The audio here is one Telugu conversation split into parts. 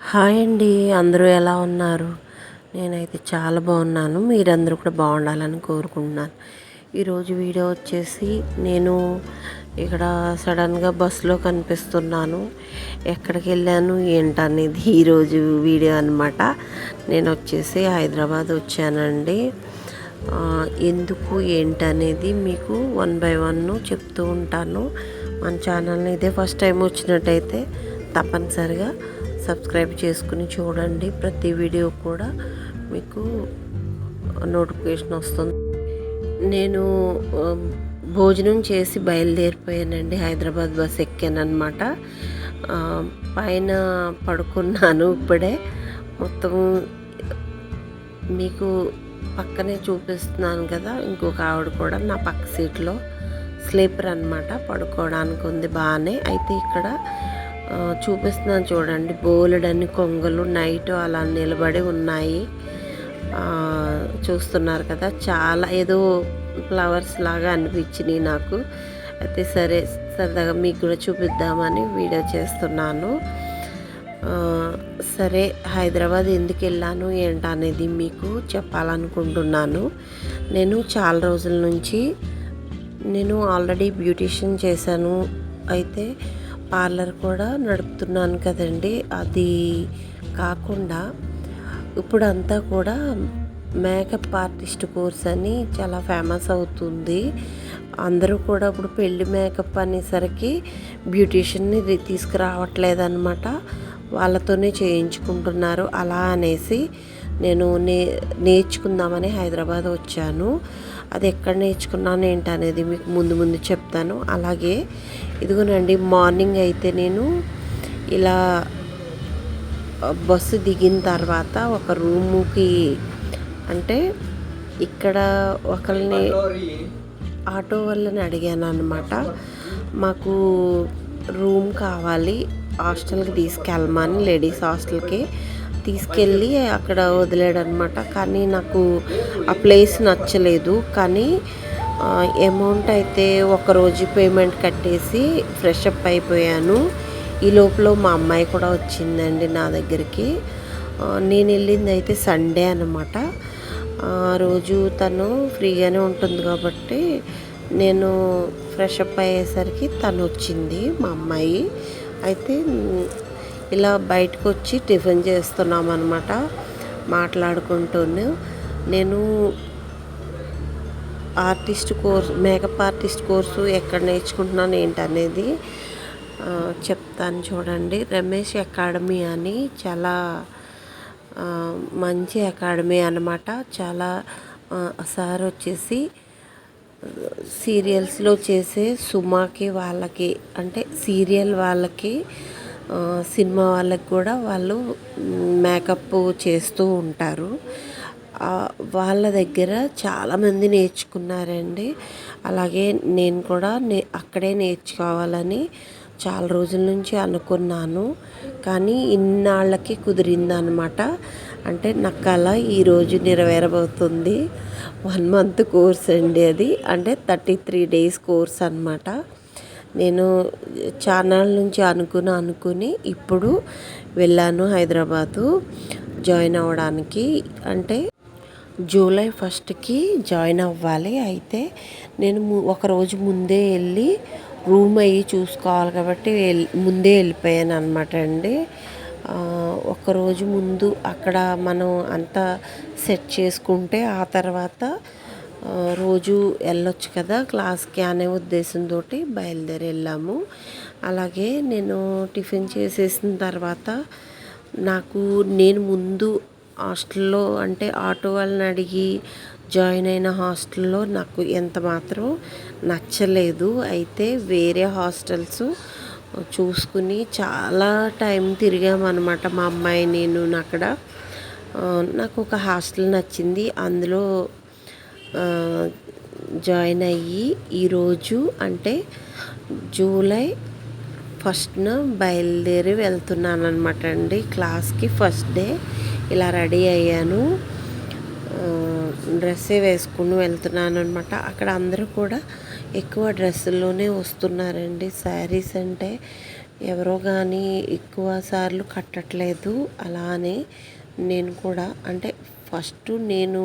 హాయ్ అండి అందరూ ఎలా ఉన్నారు? నేనైతే చాలా బాగున్నాను మీరందరూ కూడా బాగుండాలని కోరుకుంటున్నాను. ఈరోజు వీడియో వచ్చేసి నేను ఇక్కడ సడన్గా బస్సులో కనిపిస్తున్నాను. ఎక్కడికి వెళ్ళాను ఏంటనేది ఈరోజు వీడియో అనమాట నేను వచ్చేసి హైదరాబాద్ వచ్చానండి. ఎందుకు ఏంటనేది మీకు వన్ బై వన్ చెప్తూ ఉంటాను. మన ఛానల్ని ఇదే ఫస్ట్ టైం వచ్చినట్టయితే తప్పనిసరిగా సబ్స్క్రైబ్ చేసుకుని చూడండి. ప్రతి వీడియో కూడా మీకు నోటిఫికేషన్ వస్తుంది. నేను భోజనం చేసి బయలుదేరిపోయానండి. హైదరాబాద్ బస్ ఎక్కాను అనమాట పైన పడుకున్నాను ఇప్పుడే. మొత్తం మీకు పక్కనే చూపిస్తున్నాను కదా ఇంకొక ఆవిడ కూడా నా పక్క సీట్లో స్లీపర్ అనమాట పడుకోవడానికి ఉంది బాగానే. అయితే ఇక్కడ చూపిస్తున్నాను చూడండి. బోలెడన్ని కొంగలు నైట్ అలా నిలబడి ఉన్నాయి. చూస్తున్నారు కదా చాలా ఏదో ఫ్లవర్స్ లాగా అనిపించినాయి నాకు. అయితే సరే సరదాగా మీకు కూడా చూపిద్దామని వీడియో చేస్తున్నాను. సరే హైదరాబాద్ ఎందుకు వెళ్ళాను ఏంటనేది మీకు చెప్పాలనుకుంటున్నాను. నేను చాలా రోజుల నుంచి నేను ఆల్రెడీ బ్యూటిషియన్ చేశాను. అయితే పార్లర్ కూడా నడుపుతున్నాను కదండి. అది కాకుండా ఇప్పుడు అంతా కూడా మేకప్ ఆర్టిస్ట్ కోర్స్ అని చాలా ఫేమస్ అవుతుంది. అందరూ కూడా ఇప్పుడు పెళ్ళి మేకప్ అనేసరికి బ్యూటీషియన్ని తీసుకురావట్లేదు అనమాట వాళ్ళతోనే చేయించుకుంటున్నారు. అలా అనేసి నేను నే నేర్చుకుందామని హైదరాబాద్ వచ్చాను. అది ఎక్కడ నేర్చుకున్నాను ఏంటనేది మీకు ముందు ముందు చెప్తాను. అలాగే ఇదిగోనండి మార్నింగ్ అయితే నేను ఇలా బస్సు దిగిన తర్వాత ఒక రూముకి అంటే ఇక్కడ ఒకరిని ఆటో వాళ్ళని అడిగాను అనమాట మాకు రూమ్ కావాలి హాస్టల్కి తీసుకెళ్ళమని లేడీస్ హాస్టల్కి తీసుకెళ్ళి అక్కడ వదిలాడు అనమాట కానీ నాకు ఆ ప్లేస్ నచ్చలేదు. కానీ అమౌంట్ అయితే ఒకరోజు పేమెంట్ కట్టేసి ఫ్రెష్ అప్ అయిపోయాను. ఈ లోపల మా అమ్మాయి కూడా వచ్చిందండి నా దగ్గరికి. నేను వెళ్ళింది అయితే సండే అనమాట ఆ రోజు తను ఫ్రీగానే ఉంటుంది కాబట్టి నేను ఫ్రెష్ అప్ అయ్యేసరికి తను వచ్చింది మా అమ్మాయి. అయితే ఇలా బయటకు వచ్చి టిఫిన్ చేస్తున్నాం అనమాట మాట్లాడుకుంటూనే నేను artist course makeup artist course ఎక్కడ నేర్చుకుంటున్నాను ఏంటనేది చెప్తాను చూడండి. రమేష్ అకాడమీ అని చాలా మంచి అకాడమీ అనమాట చాలా సార్ వచ్చేసి సీరియల్స్లో చేసే సుమాకి వాళ్ళకి అంటే సీరియల్ వాళ్ళకి సినిమా వాళ్ళకి కూడా వాళ్ళు మేకప్ చేస్తూ ఉంటారు. వాళ్ళ దగ్గర చాలామంది నేర్చుకున్నారండి. అలాగే నేను కూడా నే అక్కడే నేర్చుకోవాలని చాలా రోజుల నుంచి అనుకున్నాను. కానీ ఇన్నాళ్ళకి కుదిరిందనమాట. అంటే నా కళ ఈరోజు నెరవేరబోతుంది. వన్ మంత్ కోర్స్ అండి అది. అంటే థర్టీ త్రీ డేస్ కోర్స్ అనమాట నేను ఛానల్ నుంచి అనుకుని అనుకుని ఇప్పుడు వెళ్ళాను హైదరాబాదు జాయిన్ అవ్వడానికి. అంటే జూలై ఫస్ట్కి జాయిన్ అవ్వాలి. అయితే నేను ము- ఒక రోజు ముందే వెళ్ళి రూమ్ అయ్యి చూసుకోవాలి కాబట్టి ముందే వెళ్ళిపోయాను అనమాట అండి. ఒకరోజు ముందు అక్కడ మనం అంతా సెట్ చేసుకుంటే ఆ తర్వాత రోజు వెళ్ళొచ్చు కదా క్లాస్కి అనే ఉద్దేశంతో బయలుదేరి వెళ్ళాము అలాగే నేను టిఫిన్ చేసేసిన తర్వాత నాకు నేను ముందు హాస్టల్లో అంటే ఆటో వాళ్ళని అడిగి జాయిన్ అయిన హాస్టల్లో నాకు ఎంత మాత్రం నచ్చలేదు. అయితే వేరే హాస్టల్స్ చూసుకుని చాలా టైం తిరిగామన్నమాట మా అమ్మాయి నేను అక్కడ. నాకు ఒక హాస్టల్ నచ్చింది. అందులో జాయిన్ అయ్యి ఈరోజు అంటే జూలై ఫస్ట్న బయలుదేరి వెళ్తున్నాను అనమాట అండి. క్లాస్కి ఫస్ట్ డే ఇలా రెడీ అయ్యాను. డ్రెస్సే వేసుకుని వెళ్తున్నాను అనమాట అక్కడ అందరూ కూడా ఎక్కువ డ్రెస్సుల్లోనే వస్తున్నారండి. శారీస్ అంటే ఎవరో కానీ ఎక్కువ సార్లు కట్టట్లేదు. అలానే నేను కూడా అంటే ఫస్ట్ నేను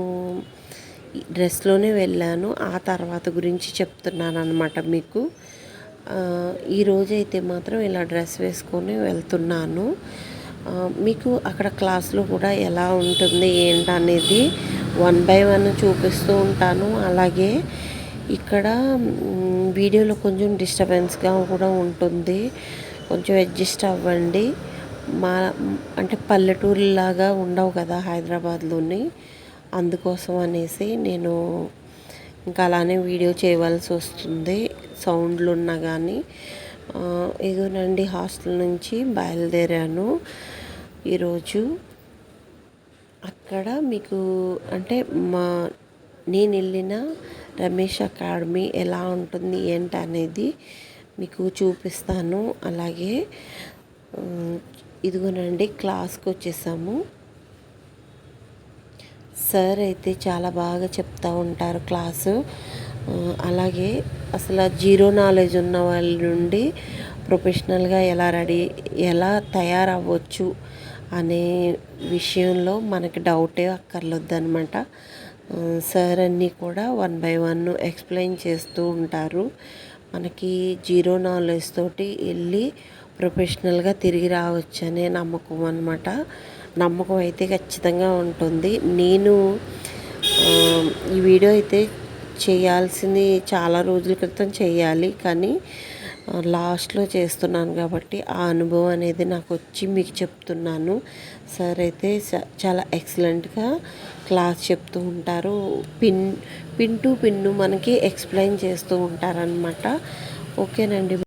డ్రెస్లోనే వెళ్ళాను. ఆ తర్వాత గురించి చెప్తున్నాను అనమాట మీకు ఈరోజు అయితే మాత్రం ఇలా డ్రెస్ వేసుకొని వెళ్తున్నాను. మీకు అక్కడ క్లాస్లో కూడా ఎలా ఉంటుంది ఏంటనేది వన్ బై వన్ చూపిస్తూ ఉంటాను. అలాగే ఇక్కడ వీడియోలో కొంచెం డిస్టర్బెన్స్గా కూడా ఉంటుంది. కొంచెం అడ్జస్ట్ అవ్వండి. మా అంటే పల్లెటూరులాగా ఉండవు కదా హైదరాబాద్లోని. అందుకోసం అనేసి నేను ఇంకా అలానే వీడియో చేయవలసి వస్తుంది. సౌండ్లు ఉన్నా కానీ ఇదిగోనండి హాస్టల్ నుంచి బయలుదేరాను. ఈరోజు అక్కడ మీకు అంటే మా నేను వెళ్ళిన రమేష్ అకాడమీ ఎలా ఉంటుంది ఏంటి అనేది మీకు చూపిస్తాను. అలాగే ఇదిగోనండి క్లాస్కి వచ్చేసాము. సార్ అయితే చాలా బాగా చెప్తూ ఉంటారు క్లాసు. అలాగే అసలు జీరో నాలెడ్జ్ ఉన్న వాళ్ళ నుండి ప్రొఫెషనల్గా ఎలా రెడీ ఎలా తయారవ్వచ్చు అనే విషయంలో మనకి డౌటే అక్కర్లేదన్నమాట అనమాట సార్ అన్నీ కూడా వన్ బై వన్ ఎక్స్ప్లెయిన్ చేస్తూ ఉంటారు. మనకి జీరో నాలెడ్జ్ తోటి వెళ్ళి ప్రొఫెషనల్గా తిరిగి రావచ్చు అనే నమ్మకం అనమాట నమ్మకం అయితే ఖచ్చితంగా ఉంటుంది. నేను ఈ వీడియో అయితే చేయాల్సింది చాలా రోజుల క్రితం చేయాలి. కానీ లాస్ట్లో చేస్తున్నాను కాబట్టి ఆ అనుభవం అనేది నాకు వచ్చి మీకు చెప్తున్నాను. సార్ అయితే చ- చాలా ఎక్సలెంట్గా క్లాస్ చెప్తూ ఉంటారు. పిన్ పిన్ టు పిన్ను మనకి ఎక్స్ప్లెయిన్ చేస్తూ ఉంటారనమాట ఓకేనండి.